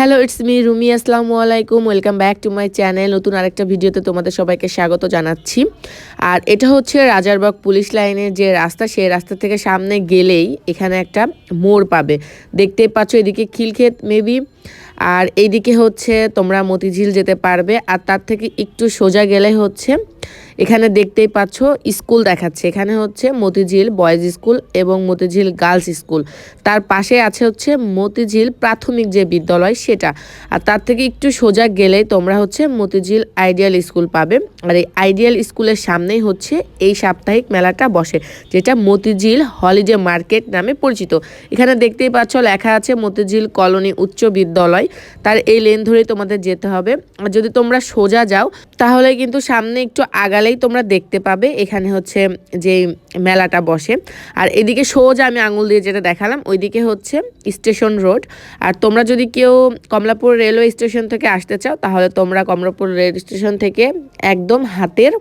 Hello it's me Rumi আসসালামু আলাইকুম welcome back to my channel নতুন আরেকটা ভিডিওতে তোমাদের সবাইকে স্বাগত জানাচ্ছি। আর এটা হচ্ছে রাজারবাগ পুলিশ লাইনের যে রাস্তা, সেই রাস্তা থেকে সামনে গেলেই এখানে একটা মোড় পাবে। দেখতেই পাচ্ছ এদিকে খিলক্ষেত মেবি আর এইদিকে হচ্ছে তোমরা মতিঝিল যেতে পারবে। আর তার থেকে একটু সোজা গেলে হচ্ছে এখানে দেখতেই পাচ্ছ, স্কুল দেখাচ্ছে। এখানে হচ্ছে মতিঝিল বয়েজ স্কুল এবং মতিঝিল গার্লস স্কুল। তার পাশে আছে হচ্ছে মতিঝিল প্রাথমিক যে বিদ্যালয় সেটা। আর তার থেকে একটু সোজা গেলেই তোমরা হচ্ছে মতিঝিল আইডিয়াল স্কুল পাবে। আর এই আইডিয়াল স্কুলের সামনেই হচ্ছে এই সাপ্তাহিক মেলাটা বসে, যেটা মতিঝিল হলিডে মার্কেট নামে পরিচিত। এখানে দেখতেই পাচ্ছ, লেখা আছে মতিঝিল কলোনি উচ্চ বিদ্যালয়। তার এই লেন ধরেই তোমাদের যেতে হবে। আর যদি তোমরা সোজা যাও, তাহলে কিন্তু সামনে একটু আগালেই তোমরা দেখতে পাবে এখানে হচ্ছে যে মেলাটা বসে। আর এদিকে সোজা আমি আঙুল দিয়ে যেটা দেখালাম, ওইদিকে হচ্ছে স্টেশন রোড। আর তোমরা যদি কেউ কমলাপুর রেলওয়ে স্টেশন থেকে আসতে চাও, তাহলে তোমরা কমলাপুর রেল স্টেশন থেকে একদম হাতের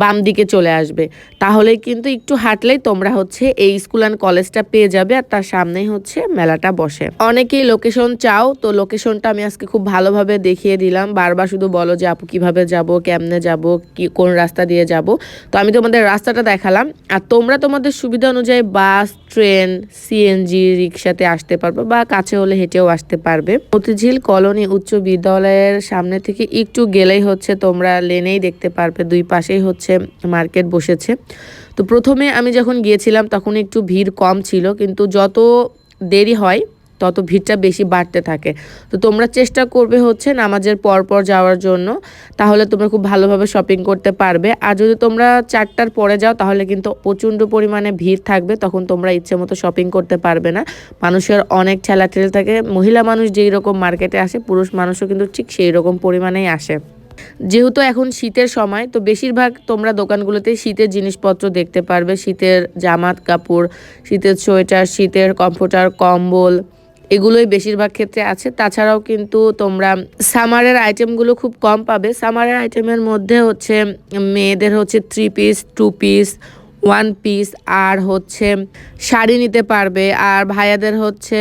বাম দিকে চলে আসবে। তাহলে কিন্তু একটু হাঁটলেই তোমরা হচ্ছে এই স্কুল অ্যান্ড কলেজটা পেয়ে যাবে আর তার সামনেই হচ্ছে মেলাটা বসে। অনেকেই লোকেশন চাও, তো লোকেশনটা আমি আজকে খুব ভালোভাবে দেখিয়ে দিলাম। বারবার শুধু বলো যে, আপু, কীভাবে যাব? কেমনে যাব? কি কোন রাস্তা দিয়ে যাব। তো আমি তোমাদের রাস্তাটা দেখালাম। আর তোমরা তোমাদের সুবিধা অনুযায়ী বাস, ট্রেন সিএনজি রিক্সাতে আসতে পারবে বা কাছে হলে হেঁটেও আসতে পারবে। মতিঝিল কলোনি উচ্চ বিদ্যালয়ের সামনে থেকে একটু গেলেই হচ্ছে তোমরা লেনেই দেখতে পারবে, দুই পাশেই হচ্ছে মার্কেট বসেছে। তো প্রথমে আমি যখন গিয়েছিলাম তখন একটু ভিড় কম ছিল, কিন্তু যত দেরি হয় তত ভিড়টা বেশি বাড়তে থাকে। তো তোমরা চেষ্টা করবে হচ্ছে নামাজের পর পর যাওয়ার জন্য, তাহলে তোমরা খুব ভালোভাবে শপিং করতে পারবে। আর যদি তোমরা চারটার পরে যাও, তাহলে কিন্তু প্রচণ্ড পরিমাণে ভিড় থাকবে, তখন তোমরা ইচ্ছে মতো শপিং করতে পারবে না। মানুষের অনেক ঠেলাঠেল থাকে, মহিলা মানুষ যেই রকম মার্কেটে আসে, পুরুষ মানুষও কিন্তু ঠিক সেই রকম পরিমাণেই আসে। যেহেতু এখন শীতের সময়, তো বেশিরভাগ তোমরা দোকানগুলোতে শীতের জিনিসপত্র দেখতে পারবে। শীতের জামাত কাপড়, শীতের সোয়েটার, শীতের কমফোর্টার কম্বল এগুলোই বেশিরভাগ ক্ষেত্রে আছে। তাছাড়াও কিন্তু তোমরা সামারের আইটেমগুলো খুব কম পাবে। সামারের আইটেমের মধ্যে হচ্ছে মেয়েদের হচ্ছে three piece two piece one piece আর হচ্ছে শাড়ি নিতে পারবে। আর ভাইয়াদের হচ্ছে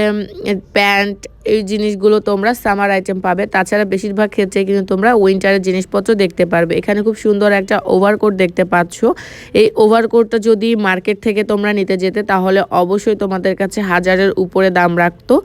প্যান্ট এই জিনিসগুলো তোমরা সামার আইটেম পাবে। তাছাড়া বেশিরভাগ ক্ষেত্রে কিন্তু তোমরা উইন্টারের জিনিসপত্র দেখতে পারবে। এখানে খুব সুন্দর একটা ওভারকোট দেখতে পাচ্ছ। এই ওভারকোটটা যদি মার্কেট থেকে তোমরা নিতে যেতে, তাহলে অবশ্যই তোমাদের কাছে হাজারের উপরে দাম রাখতো।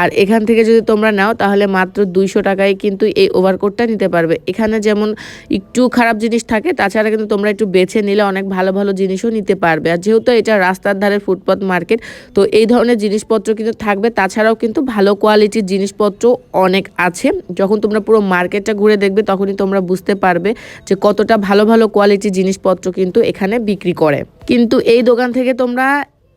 আর এখান থেকে যদি তোমরা নাও, তাহলে মাত্র দুইশো টাকায় কিন্তু এই ওভারকোটটা নিতে পারবে। এখানে যেমন একটু খারাপ জিনিস থাকে, তাছাড়া কিন্তু তোমরা একটু বেছে নিলে অনেক ভালো ভালো জিনিসও নিতে পারবে। আর যেহেতু এটা রাস্তার ধারে ফুটপাথ মার্কেট তো এই ধরনের জিনিসপত্র কিন্তু থাকবে। তাছাড়াও কিন্তু ভালো কোয়ালিটি কোয়ালিটির জিনিসপত্র অনেক আছে। যখন তোমরা পুরো মার্কেটটা ঘুরে দেখবে, তখনই তোমরা বুঝতে পারবে যে কতটা ভালো ভালো কোয়ালিটির জিনিসপত্র কিন্তু এখানে বিক্রি করে। কিন্তু এই দোকান থেকে তোমরা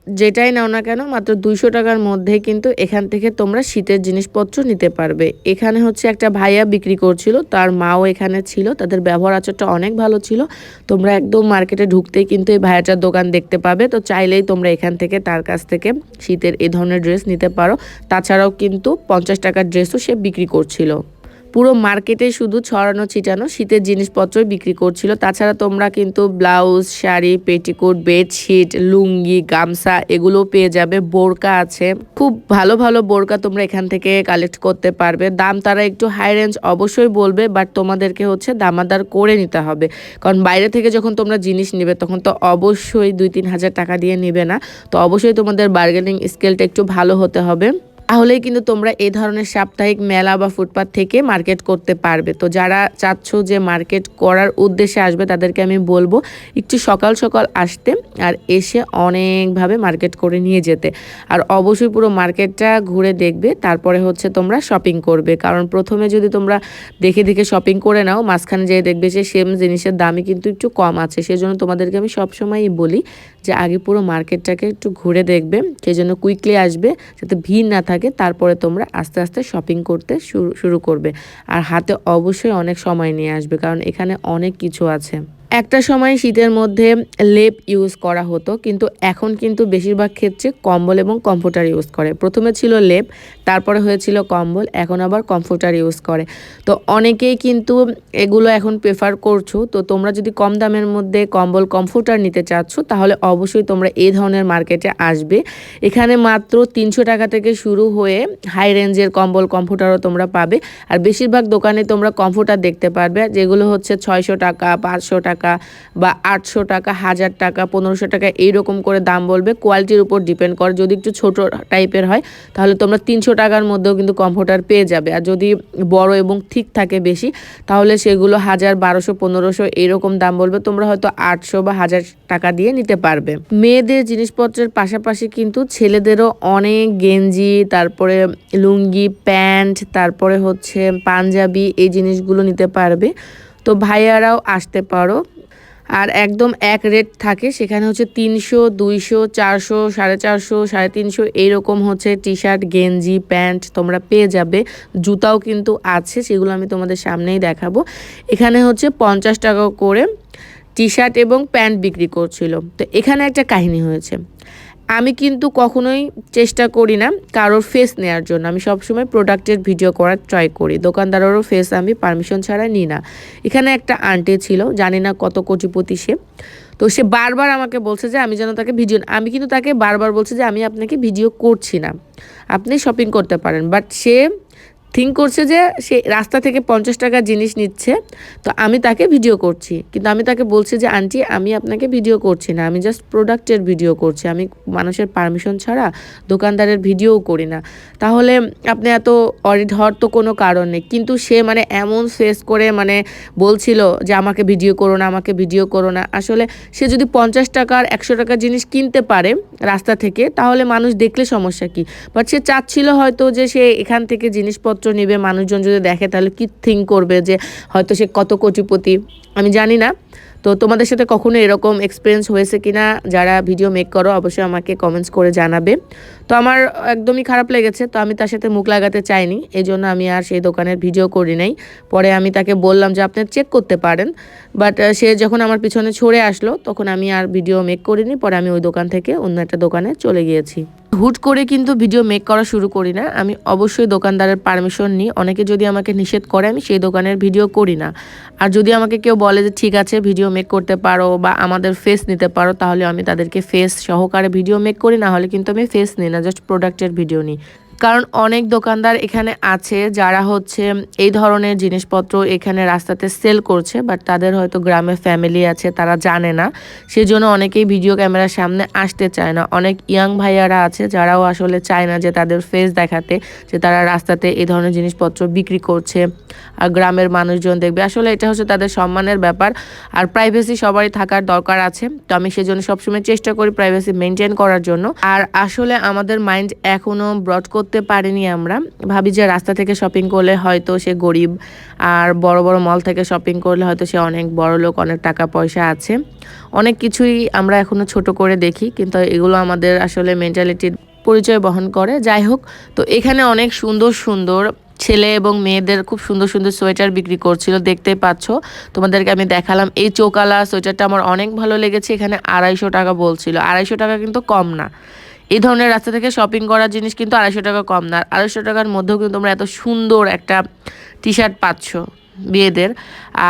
যেটাই নাও না কেন, মাত্র দুইশো টাকার মধ্যে কিন্তু এখান থেকে তোমরা শীতের জিনিসপত্র নিতে পারবে। এখানে হচ্ছে একটা ভাইয়া বিক্রি করছিল, তার মাও এখানে ছিল, তাদের ব্যবহার আচারটা অনেক ভালো ছিল। তোমরা একদম মার্কেটে ঢুকতেই কিন্তু এই ভাইয়াটার দোকান দেখতে পাবে। তো চাইলেই তোমরা এখান থেকে, তার কাছ থেকে শীতের এই ধরনের ড্রেস নিতে পারো। তাছাড়াও কিন্তু পঞ্চাশ টাকার ড্রেসও সে বিক্রি করছিল। পুরো মার্কেটে শুধু ছড়ানো, ছিটানো শীতের জিনিসপত্রই বিক্রি করছিল। তাছাড়া তোমরা কিন্তু blouse, sari, petticoat, bedsheet, lungi, গামছা এগুলো পেয়ে যাবে। বোরকা আছে। খুব ভালো ভালো বোরকা তোমরা এখান থেকে কালেক্ট করতে পারবে। দাম তারা একটু হাই রেঞ্জ অবশ্যই বলবে বাট তোমাদেরকে হচ্ছে দামাদার করে নিতে হবে। কারণ বাইরে থেকে যখন তোমরা জিনিস নেবে, তখন তো অবশ্যই দুই, তিন হাজার টাকা দিয়ে নেবে না। তো অবশ্যই তোমাদের বার্গেনিং স্কেলটা একটু ভালো হতে হবে। তাহলেই কিন্তু তোমরা এই ধরনের সাপ্তাহিক মেলা বা ফুটপাথ থেকে মার্কেট করতে পারবে। তো যারা চাচ্ছ যে মার্কেট করার উদ্দেশ্যে আসবে, তাদেরকে আমি বলব একটু সকাল সকাল আসতে আর এসে অনেকভাবে মার্কেট করে নিয়ে যেতে। আর অবশ্যই পুরো মার্কেটটা ঘুরে দেখবে, তারপরে হচ্ছে তোমরা শপিং করবে। কারণ প্রথমে যদি তোমরা দেখে দেখে শপিং করে নাও, মাঝখানে যেয়ে দেখবে যে সেম জিনিসের দামই কিন্তু একটু কম আছে। সেজন্য তোমাদেরকে আমি সবসময়ই বলি যে আগে পুরো মার্কেটটাকে একটু ঘুরে দেখবে সেই জন্য কুইকলি আসবে, যাতে ভিড় না থাকে। থাকে তারপরে তোমরা আস্তে আস্তে শপিং করতে শুরু শুরু করবে। আর হাতে অবশ্যই অনেক সময় নিয়ে আসবে, কারণ এখানে অনেক কিছু আছে। একটা সময় শীতের মধ্যে লেপ ইউজ করা হতো, কিন্তু এখন কিন্তু বেশিরভাগ ক্ষেত্রে কম্বল এবং কম্পিউটার ইউজ করে। প্রথমে ছিল লেপ তারপরে হয়েছিল কম্বল, এখন আবার কমফোর্টার ইউজ করে। তো অনেকেই কিন্তু এগুলো এখন প্রেফার করছ। তো তোমরা যদি কম দামের মধ্যে কম্বল কমফোর্টার নিতে চাচ্ছ, তাহলে অবশ্যই তোমরা এই ধরনের মার্কেটে আসবে। এখানে মাত্র তিনশো টাকা থেকে শুরু হয়ে হাই রেঞ্জের কম্বল কমফোর্টারও তোমরা পাবে। আর বেশিরভাগ দোকানে তোমরা কমফোর্টার দেখতে পারবে। যেগুলো হচ্ছে ছয়শো টাকা, পাঁচশো টাকা বা আটশো টাকা, হাজার টাকা, পনেরোশো টাকা, এইরকম করে দাম বলবে। কোয়ালিটির উপর ডিপেন্ড করে। যদি একটু ছোট টাইপের হয়, তাহলে তোমরা তিনশো টাকার মধ্যেও কিন্তু কমফোর্টার পেয়ে যাবে। আর যদি বড় এবং ঠিক থাকে বেশি, তাহলে সেগুলো হাজার, বারোশো, পনেরোশো এইরকম দাম বলবে। তোমরা হয়তো আটশো বা হাজার টাকা দিয়ে নিতে পারবে। মেয়েদের জিনিসপত্রের পাশাপাশি কিন্তু ছেলেদেরও অনেক গেঞ্জি, তারপরে লুঙ্গি, প্যান্ট, তারপরে হচ্ছে পাঞ্জাবি এই জিনিসগুলো নিতে পারবে। তো ভাইয়ারাও আসতে পারো। আর একদম এক রেট থাকে। সেখানে হচ্ছে তিনশো, দুইশো, চারশো, সাড়ে চারশো, সাড়ে তিনশো, এইরকম হচ্ছে টি শার্ট গেঞ্জি, প্যান্ট তোমরা পেয়ে যাবে। জুতাও কিন্তু আছে, সেগুলো আমি তোমাদের সামনেই দেখাবো। এখানে হচ্ছে পঞ্চাশ টাকা করে টি শার্ট এবং প্যান্ট বিক্রি করছিল। তো এখানে একটা কাহিনী হয়েছে। আমি কিন্তু কখনোই চেষ্টা করি না কারোর ফেস নেওয়ার জন্য। আমি সবসময় প্রোডাক্টের ভিডিও করার ট্রাই করি। দোকানদারেরও ফেস আমি পারমিশন ছাড়া নিই না। এখানে একটা আন্টি ছিল, জানি না কত কোটিপতি সে। তো সে বারবার আমাকে বলছে যে, আমি যেন তাকে ভিডিও আমি কিন্তু তাকে বারবার বলছি যে, আমি আপনাকে ভিডিও করছি না। আপনি শপিং করতে পারেন। বাট সে থিঙ্ক করছে যে সে রাস্তা থেকে পঞ্চাশ টাকার জিনিস নিচ্ছে, তো আমি তাকে ভিডিও করছি। কিন্তু আমি তাকে বলছি যে, আন্টি, আমি আপনাকে ভিডিও করছি না, আমি জাস্ট প্রোডাক্টের ভিডিও করছি। আমি মানুষের পারমিশন ছাড়া দোকানদারের ভিডিওও করি না। তাহলে আপনি এত অডিট হওয়ার তো কোনো কারণ নেই। কিন্তু সে মানে এমন ফেস করে মানে বলছিল যে, আমাকে ভিডিও করো না, আমাকে ভিডিও করো না। আসলে সে যদি পঞ্চাশ টাকার, একশো টাকার জিনিস কিনতে পারে রাস্তা থেকে, তাহলে মানুষ দেখলে সমস্যা কি? বাট সে চাচ্ছিল হয়তো যে, সে এখান থেকে জিনিসপত্র নেবে, মানুষজন যদি দেখে তাহলে কি থিঙ্ক করবে যে হয়তো সে কত কোটিপতি? আমি জানি না। তো তোমাদের সাথে কখনো এরকম এক্সপিরিয়েন্স হয়েছে কি না যারা ভিডিও মেক করো, অবশ্যই আমাকে কমেন্টস করে জানাবে। তো আমার একদমই খারাপ লেগেছে, তো আমি তার সাথে মুখ লাগাতে চাইনি। এই জন্য আমি আর সেই দোকানের ভিডিও করি নাই। পরে আমি তাকে বললাম যে আপনি চেক করতে পারেন। বাট সে যখন আমার পিছনে ছড়ে আসলো, তখন আমি আর ভিডিও মেক করিনি। পরে আমি ওই দোকান থেকে অন্য একটা দোকানে চলে গিয়েছি। হুট করে কিন্তু ভিডিও মেক করা শুরু করি না। আমি অবশ্যই দোকানদারের পারমিশন নিই। অনেকে যদি আমাকে নিষেধ করে, আমি সেই দোকানের ভিডিও করি না। আর যদি আমাকে কেউ বলে যে, ঠিক আছে ভিডিও মেক করতে পারো বা আমাদের ফেস নিতে পারো, তাহলে আমি তাদেরকে ফেস সহকারে ভিডিও মেক করি। না হলে কিন্তু আমি ফেস নিই না জাস্ট প্রোডাক্টের ভিডিও নিই। কারণ অনেক দোকানদার এখানে আছে যারা হচ্ছে এই ধরনের জিনিসপত্র এখানে রাস্তাতে সেল করছে বাট তাদের হয়তো গ্রামে ফ্যামিলি আছে, তারা জানে না। সেজন্য অনেকেই ভিডিও ক্যামেরার সামনে আসতে চায় না। অনেক ইয়াং ভাইয়ারা আছে যারাও আসলে চায় না যে তাদের ফেস দেখাতে, যে তারা রাস্তাতে এই ধরনের জিনিসপত্র বিক্রি করছে। আর গ্রামের মানুষজন দেখবে, আসলে এটা হচ্ছে তাদের সম্মানের ব্যাপার। আর প্রাইভেসি সবারই থাকার দরকার আছে। তো আমি সেজন্য সবসময় চেষ্টা করি প্রাইভেসি মেনটেন করার জন্য। আর আসলে আমাদের মাইন্ড এখনও ব্রড করতে পারিনি আমরা। ভাবি যে রাস্তা থেকে শপিং করলে হয়তো সে গরিব আর বড় বড় মল থেকে শপিং করলে হয়তো সে অনেক বড় লোক, অনেক টাকা পয়সা আছে। অনেক কিছুই আমরা এখনও ছোট করে দেখি, কিন্তু এগুলো আমাদের আসলে মেন্টালিটির পরিচয় বহন করে। যাই হোক, তো এখানে অনেক সুন্দর সুন্দর ছেলে এবং মেয়েদের খুব সুন্দর সুন্দর সোয়েটার বিক্রি করছিল দেখতেই পাচ্ছ। তোমাদেরকে আমি দেখালাম, এই চোকালা সোয়েটারটা আমার অনেক ভালো লেগেছে, এখানে আড়াইশো টাকা বলছিল। আড়াইশো টাকা কিন্তু কম না। এই ধরনের রাস্তা থেকে শপিং করার জিনিস কিন্তু আড়াইশো টাকা কম না। আড়াইশো টাকার মধ্যেও কিন্তু তোমরা এত সুন্দর একটা টি শার্ট পাচ্ছ বিয়েদের।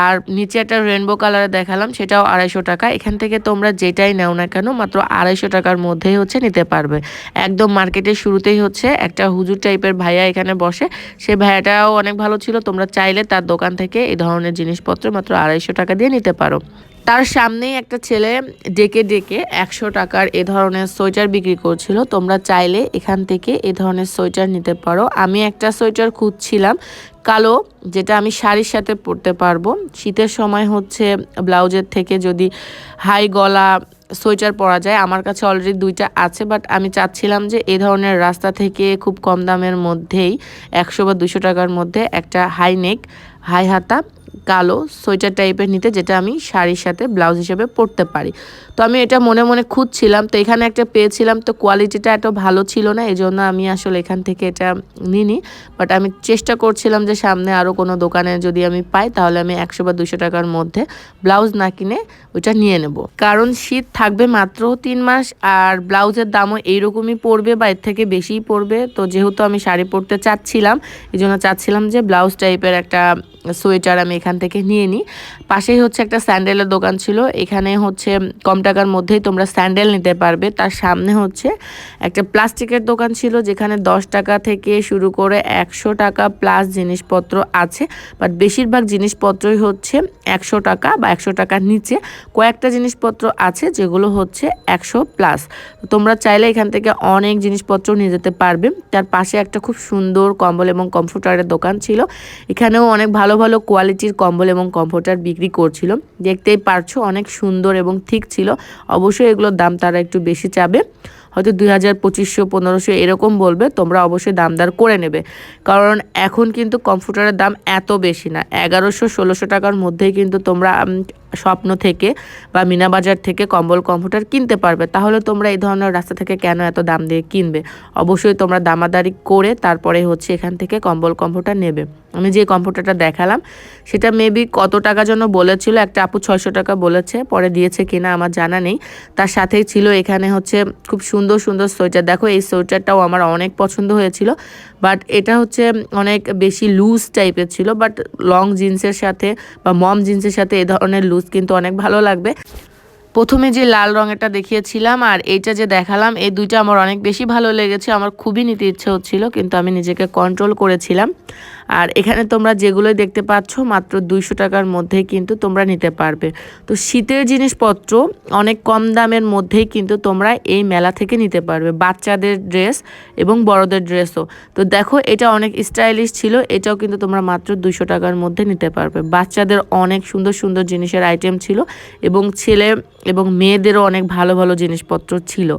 আর নিচে একটা রেনবো কালারে দেখালাম, সেটাও আড়াইশো টাকা। এখান থেকে তোমরা যেটাই নাও না কেন, মাত্র আড়াইশো টাকার মধ্যেই হচ্ছে নিতে পারবে। একদম মার্কেটের শুরুতেই হচ্ছে, একটা হুজুর টাইপের ভাইয়া এখানে বসে, সে ভাইয়াটাও অনেক ভালো ছিল, তোমরা চাইলে তার দোকান থেকে এই ধরনের জিনিসপত্র মাত্র আড়াইশো টাকা দিয়ে নিতে পারো। তার সামনেই একটা ছেলে ডেকে ডেকে একশো টাকার এ ধরনের সোয়েটার বিক্রি করছিল। তোমরা চাইলে এখান থেকে এ ধরনের সোয়েটার নিতে পারো। আমি একটা সোয়েটার খুঁজছিলাম, কালো, যেটা আমি শাড়ির সাথে পরতে পারব। শীতের সময় হচ্ছে ব্লাউজের থেকে যদি হাই গলা সোয়েটার পরা যায়, আমার কাছে অলরেডি দুইটা আছে বাট আমি চাচ্ছিলাম যে এ ধরনের রাস্তা থেকে খুব কম দামের মধ্যেই, একশো বা দুশো টাকার মধ্যে একটা হাই নেক হাই হাতা কালো সোয়েটার টাইপের নিতে যেটা আমি শাড়ির সাথে, ব্লাউজ হিসেবে পরতে পারি। তো আমি এটা মনে মনে খুঁজছিলাম। তো এখানে একটা পেয়েছিলাম। তো কোয়ালিটিটা এত ভালো ছিল না এই জন্য আমি আসলে এখান থেকে এটা নিনি বাট আমি চেষ্টা করছিলাম যে সামনে আরও কোনো দোকানে যদি আমি পাই, তাহলে আমি একশো বা দুশো টাকার মধ্যে ব্লাউজ না কিনে ওইটা নিয়ে নেব। কারণ শীত থাকবে মাত্র তিন মাস, আর ব্লাউজের দামও এইরকমই পড়বে বা এর থেকে বেশিই পড়বে। তো যেহেতু আমি শাড়ি পরতে চাচ্ছিলাম এই জন্য চাচ্ছিলাম যে ব্লাউজ টাইপের একটা সোয়েটার আমি এখান থেকে নিয়ে নিই। পাশেই হচ্ছে একটা স্যান্ডেলের দোকান ছিল। এখানে হচ্ছে কম টাকার মধ্যেই তোমরা স্যান্ডেল নিতে পারবে। তার সামনে হচ্ছে একটা প্লাস্টিকের দোকান ছিল, যেখানে দশ টাকা থেকে শুরু করে একশো টাকা প্লাস জিনিসপত্র আছে। বাট বেশিরভাগ জিনিসপত্রই হচ্ছে একশো টাকা বা একশো টাকার নিচে। কয়েকটা জিনিসপত্র আছে যেগুলো হচ্ছে একশো প্লাস তোমরা চাইলে এখান থেকে অনেক জিনিসপত্র নিয়ে যেতে পারবে। তার পাশে একটা খুব সুন্দর কম্বল এবং কমফোর্টারের দোকান ছিল। এখানেও অনেক ভালো ভালো ভালো কোয়ালিটির কম্বল এবং কমফোর্টার বিক্রি করছিল। দেখতেই পারছ, অনেক সুন্দর এবং ঠিক ছিল। অবশ্যই এগুলোর দাম তারা একটু বেশি চাবে। হয়তো দুই হাজার পঁচিশশো, পনেরোশো এরকম বলবে, তোমরা অবশ্যই দামদার করে নেবে। কারণ এখন কিন্তু কম্পিউটারের দাম এত বেশি না। এগারোশো, ষোলোশো টাকার মধ্যেই কিন্তু তোমরা স্বপ্ন থেকে বা মিনা বাজার থেকে কম্বল, কম্পিউটার কিনতে পারবে। তাহলে তোমরা এই ধরনের রাস্তা থেকে কেন এত দাম দিয়ে কিনবে? অবশ্যই তোমরা দামাদারি করে তারপরে হচ্ছে এখান থেকে কম্বল, কম্পিউটার নেবে। আমি যে কম্পিউটারটা দেখালাম, সেটা মেবি কত টাকা জন্য বলেছিল, একটা আপু ছয়শো টাকা বলেছে, পরে দিয়েছে কিনা আমার জানা নেই। তার সাথেই ছিল এখানে হচ্ছে খুব সুন্দর সুন্দর সোয়েটার। দেখো এই সোয়েটারটাও আমার অনেক পছন্দ হয়েছিল। বাট এটা হচ্ছে অনেক বেশি লুজ টাইপের ছিল বাট লং জিন্সের সাথে বা মম জিন্সের সাথে এ ধরনের লুজ কিন্তু অনেক ভালো লাগবে। প্রথমে যে লাল রঙেরটা দেখিয়েছিলাম আর এইটা যে দেখালাম, এই দুইটা আমার অনেক বেশি ভালো লেগেছে, আমার খুবই নিতে ইচ্ছে হচ্ছিল, কিন্তু আমি নিজেকে কন্ট্রোল করেছিলাম। আর এখানে তোমরা যেগুলোই দেখতে পাচ্ছ, মাত্র দুইশো টাকার মধ্যেই কিন্তু তোমরা নিতে পারবে। তো শীতের জিনিসপত্র অনেক কম দামের মধ্যেই কিন্তু তোমরা এই মেলা থেকে নিতে পারবে। বাচ্চাদের ড্রেস এবং বড়দের ড্রেসও। তো দেখো, এটা অনেক স্টাইলিশ ছিল, এটাও কিন্তু তোমরা মাত্র দুইশো টাকার মধ্যে নিতে পারবে। বাচ্চাদের অনেক সুন্দর সুন্দর জিনিসের আইটেম ছিল এবং ছেলে এবং মেয়েদেরও অনেক ভালো ভালো জিনিসপত্র ছিল।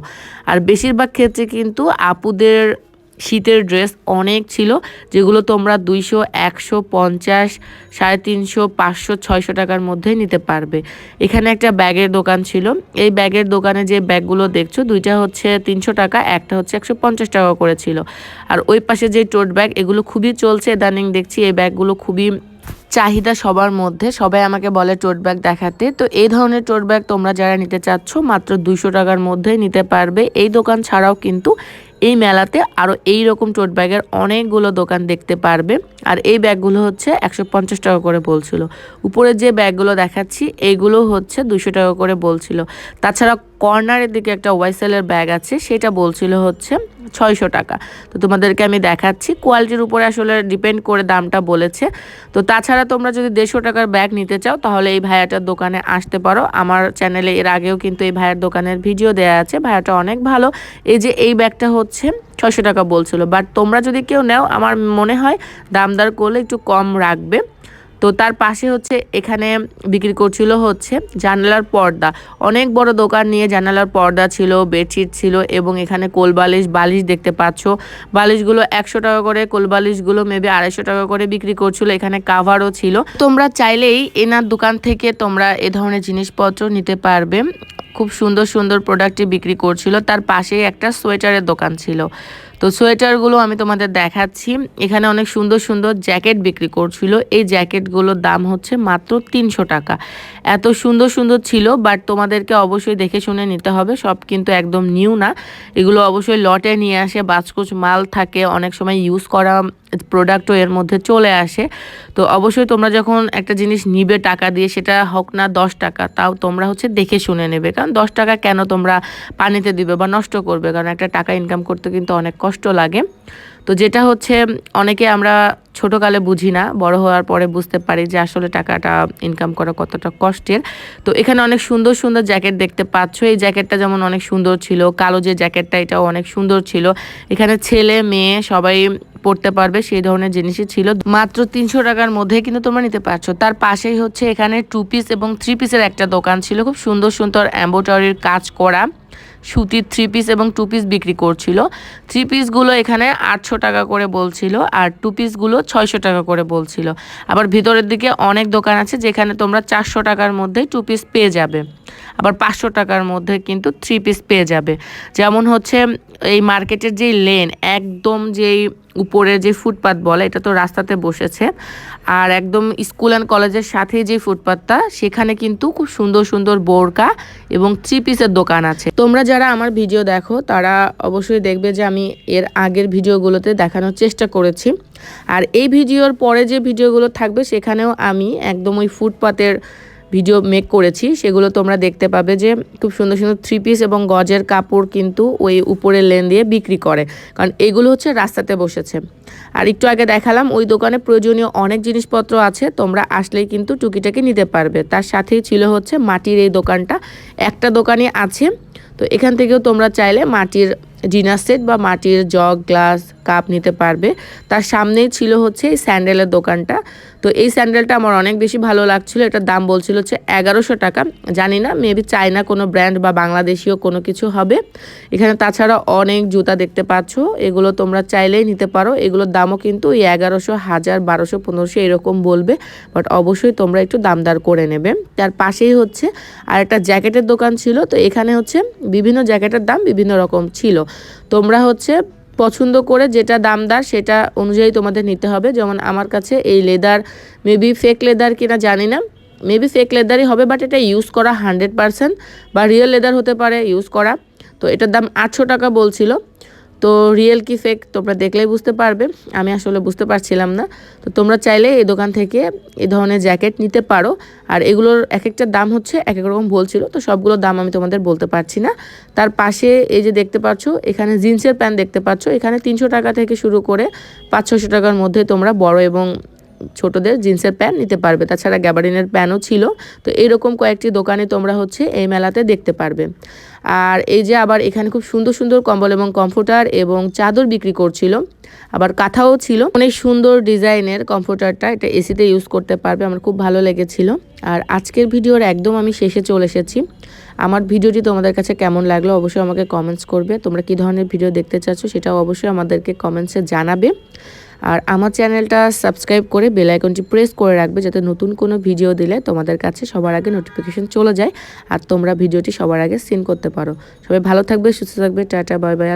আর বেশিরভাগ ক্ষেত্রে কিন্তু আপুদের শীতের ড্রেস অনেক ছিল, যেগুলো তোমরা দুইশো, একশো, পঞ্চাশ, সাড়ে তিনশো, পাঁচশো, ছয়শো টাকার মধ্যে নিতে পারবে। এখানে একটা ব্যাগের দোকান ছিল। এই ব্যাগের দোকানে যে ব্যাগগুলো দেখছ, দুইটা হচ্ছে তিনশো টাকা, একটা হচ্ছে একশো পঞ্চাশ টাকা করেছিল আর ওই পাশে যে টোট ব্যাগ, এগুলো খুবই চলছে ইদানিং, দেখছি এই ব্যাগগুলো খুবই চাহিদা সবার মধ্যে। সবাই আমাকে বলে টোট ব্যাগ দেখাতে। তো এই ধরনের টোট ব্যাগ তোমরা যারা নিতে চাচ্ছ, মাত্র দুইশো টাকার মধ্যে নিতে পারবে। এই দোকান ছাড়াও কিন্তু এই মেলাতে আরও এই রকম টোট ব্যাগের অনেকগুলো দোকান দেখতে পারবে। আর এই ব্যাগগুলো হচ্ছে একশো পঞ্চাশ টাকা করে বলছিল। উপরে যে ব্যাগগুলো দেখাচ্ছি এইগুলো হচ্ছে দুশো টাকা করে বলছিল। তাছাড়া কর্নারের দিকে একটা ওয়াইসেলের ব্যাগ আছে, সেটা বলছিল হচ্ছে ছয়শো টাকা। তো তোমাদেরকে আমি দেখাচ্ছি, কোয়ালিটির উপরে আসলে ডিপেন্ড করে দামটা বলেছে। তো তাছাড়া তোমরা যদি দেড়শো টাকার ব্যাগ নিতে চাও, তাহলে এই ভাইয়াটার দোকানে আসতে পারো। আমার চ্যানেলে এর আগেও কিন্তু এই ভাইয়ার দোকানের ভিডিও দেওয়া আছে, ভাইয়াটা অনেক ভালো। এই যে এই ব্যাগটা হচ্ছে ছয়শো টাকা বলছিল। বাট তোমরা যদি কেউ নেও, আমার মনে হয় দামদার করলে একটু কম রাখবে। তো তার পাশে হচ্ছে এখানে বিক্রি করছিল হচ্ছে জানালার পর্দা। অনেক বড় দোকান নিয়ে জানালার পর্দা ছিল, বেডশিট ছিল এবং এখানে কোল বালিশ বালিশ দেখতে পাচ্ছ। বালিশগুলো একশো টাকা করে কোল বালিশগুলো মেবি আড়াইশো টাকা করে বিক্রি করছিল। এখানে কাভারও ছিল। তোমরা চাইলেই এনার দোকান থেকে তোমরা এ ধরনের জিনিসপত্র নিতে পারবে। খুব সুন্দর সুন্দর প্রোডাক্টই বিক্রি করছিল। তার পাশেই একটা সোয়েটারের দোকান ছিল। তো সোয়েটারগুলো আমি তোমাদের দেখাচ্ছি। এখানে অনেক সুন্দর সুন্দর জ্যাকেট বিক্রি করছিল। এই জ্যাকেটগুলোর দাম হচ্ছে মাত্র তিনশো টাকা। এত সুন্দর সুন্দর ছিল বাট তোমাদেরকে অবশ্যই দেখে শুনে নিতে হবে। সব কিন্তু একদম নিউ না। এগুলো অবশ্যই লটে নিয়ে আসে, বাজকুচ মাল থাকে, অনেক সময় ইউজ করা প্রোডাক্টও এর মধ্যে চলে আসে। তো অবশ্যই তোমরা যখন একটা জিনিস নিবে টাকা দিয়ে, সেটা হোক না দশ টাকা, তাও তোমরা হচ্ছে দেখে শুনে নেবে। কারণ দশ টাকা কেন তোমরা পানিতে দিবে বা নষ্ট করবে? কারণ একটা টাকা ইনকাম করতে কিন্তু অনেক কষ্ট লাগে। তো যেটা হচ্ছে, অনেকে আমরা ছোটোকালে বুঝি না, বড় হওয়ার পরে বুঝতে পারি যে আসলে টাকাটা ইনকাম করা কতটা কষ্টের। তো এখানে অনেক সুন্দর সুন্দর জ্যাকেট দেখতে পাচ্ছ। এই জ্যাকেটটা যেমন অনেক সুন্দর ছিল, কালো যে জ্যাকেটটা এটাও অনেক সুন্দর ছিল। এখানে ছেলে, মেয়ে সবাই পড়তে পারবে, সেই ধরনের জিনিসই ছিল। মাত্র তিনশো টাকার মধ্যে কিন্তু তোমরা নিতে পারছ। তার পাশেই হচ্ছে এখানে টু পিস এবং থ্রি পিসের একটা দোকান ছিল। খুব সুন্দর সুন্দর এম্বোটারির কাজ করা। সুতির থ্রি পিস এবং টু পিস বিক্রি করছিল। থ্রি পিসগুলো এখানে আটশো টাকা করে বলছিল আর টু পিসগুলো ছয়শো টাকা করে বলছিল। আবার ভিতরের দিকে অনেক দোকান আছে যেখানে তোমরা চারশো টাকার মধ্যেই টু পিস পেয়ে যাবে। আবার পাঁচশো টাকার মধ্যে কিন্তু থ্রি পিস পেয়ে যাবে। যেমন হচ্ছে এই মার্কেটের যেই লেন একদম যেই উপরে যে ফুটপাত বলে, এটা তো রাস্তাতে বসেছে। আর একদম স্কুল অ্যান্ড কলেজের সাথে যে ফুটপাতটা, সেখানে কিন্তু খুব সুন্দর সুন্দর বোরকা এবং থ্রি পিসের দোকান আছে। তোমরা যারা আমার ভিডিও দেখো, তারা অবশ্যই দেখবে যে আমি এর আগের ভিডিওগুলোতে দেখানোর চেষ্টা করেছি। আর এই ভিডিওর পরে যে ভিডিওগুলো থাকবে, সেখানেও আমি একদম ওই ফুটপাতের ভিডিও মেক করেছি, সেগুলো তোমরা দেখতে পাবে যে খুব সুন্দর সুন্দর থ্রি পিস এবং গজের কাপড় কিন্তু ওই উপরের লেন দিয়ে বিক্রি করে। কারণ এগুলো হচ্ছে রাস্তাতে বসেছে। আর একটু আগে দেখালাম, ওই দোকানে প্রয়োজনীয় অনেক জিনিসপত্র আছে, তোমরা আসলেই কিন্তু টুকিটাকি নিতে পারবে। তার সাথেই ছিল হচ্ছে মাটির এই দোকানটা। একটা দোকানে আছে, তো এখান থেকেও তোমরা চাইলে মাটির ডিনার সেট বা মাটির জগ, গ্লাস কাপ নিতে পারবে। তার সামনেই ছিল হচ্ছে এই স্যান্ডেলের দোকানটা। তো এই স্যান্ডেলটা আমার অনেক বেশি ভালো লাগছিল। এটার দাম বলছিল হচ্ছে এগারোশো টাকা। জানি না মেবি চায়না কোনো ব্র্যান্ড বা বাংলাদেশিও কোনো কিছু হবে। এখানে তাছাড়া অনেক জুতা দেখতে পাচ্ছ। এগুলো তোমরা চাইলেই নিতে পারো। এগুলোর দামও কিন্তু ওই এগারোশো, হাজার, বারোশো, পনেরোশো এরকম বলবে। বাট অবশ্যই তোমরা একটু দামদার করে নেবে। তার পাশেই হচ্ছে আর একটা জ্যাকেটের দোকান ছিল। তো এখানে হচ্ছে বিভিন্ন জ্যাকেটের দাম বিভিন্ন রকম ছিল। তোমরা হচ্ছে পছন্দ করে যেটা দামদার সেটা অনুযায়ী তোমাদের নিতে হবে। যেমন আমার কাছে এই লেদার মেবি ফেক লেদার কিনা জানি না। মেবি ফেক লেদারই হবে বাট এটা ইউজ করা হান্ড্রেড পারসেন্ট বা রিয়েল লেদার হতে পারে ইউজ করা। তো এটার দাম আটশো টাকা বলছিল। তো রিয়েল কি ফেক তোমরা দেখলেই বুঝতে পারবে। আমি আসলে বুঝতে পারছিলাম না। তো তোমরা চাইলে এই দোকান থেকে এই ধরনের জ্যাকেট নিতে পারো। আর এগুলোর এক একটা দাম হচ্ছে এক এক রকম বলছিল। তো সবগুলোর দাম আমি তোমাদের বলতে পারছি না। তার পাশে এই যে দেখতে পাচ্ছ, এখানে জিন্সের প্যান্ট দেখতে পাচ্ছ। এখানে তিনশো টাকা থেকে শুরু করে পাঁচ ছশো টাকার মধ্যে তোমরা বড় এবং ছোটদের জিন্সের প্যান্ট নিতে পারবে। তাছাড়া গ্যাবারিনের প্যানও ছিল। তো এইরকম কয়েকটি দোকানে তোমরা হচ্ছে এই মেলাতে দেখতে পারবে। আর এই যে আবার এখানে খুব সুন্দর সুন্দর কম্বল এবং কমফোর্টার এবং চাদর বিক্রি করছিল। আবার কাঁথাও ছিল। অনেক সুন্দর ডিজাইনের কমফোর্টারটা এটা এসিতে ইউজ করতে পারবে, আমার খুব ভালো লেগেছিল। আর আজকের ভিডিওর একদম আমি শেষে চলে এসেছি। আমার ভিডিওটি তোমাদের কাছে কেমন লাগল অবশ্যই আমাকে কমেন্টস করবে। তোমরা কি ধরনের ভিডিও দেখতে চাচ্ছ সেটাও অবশ্যই আমাদেরকে কমেন্টসে জানাবে। আর আমার চ্যানেলটা সাবস্ক্রাইব করে বেল আইকনটি প্রেস করে রাখবে যাতে নতুন কোনো ভিডিও দিলে তোমাদের কাছে সবার আগে নোটিফিকেশন চলে যায় আর তোমরা ভিডিওটি সবার আগে সিন করতে পারো। সবাই ভালো থাকবে, সুস্থ থাকবে, টাটা বাই বাই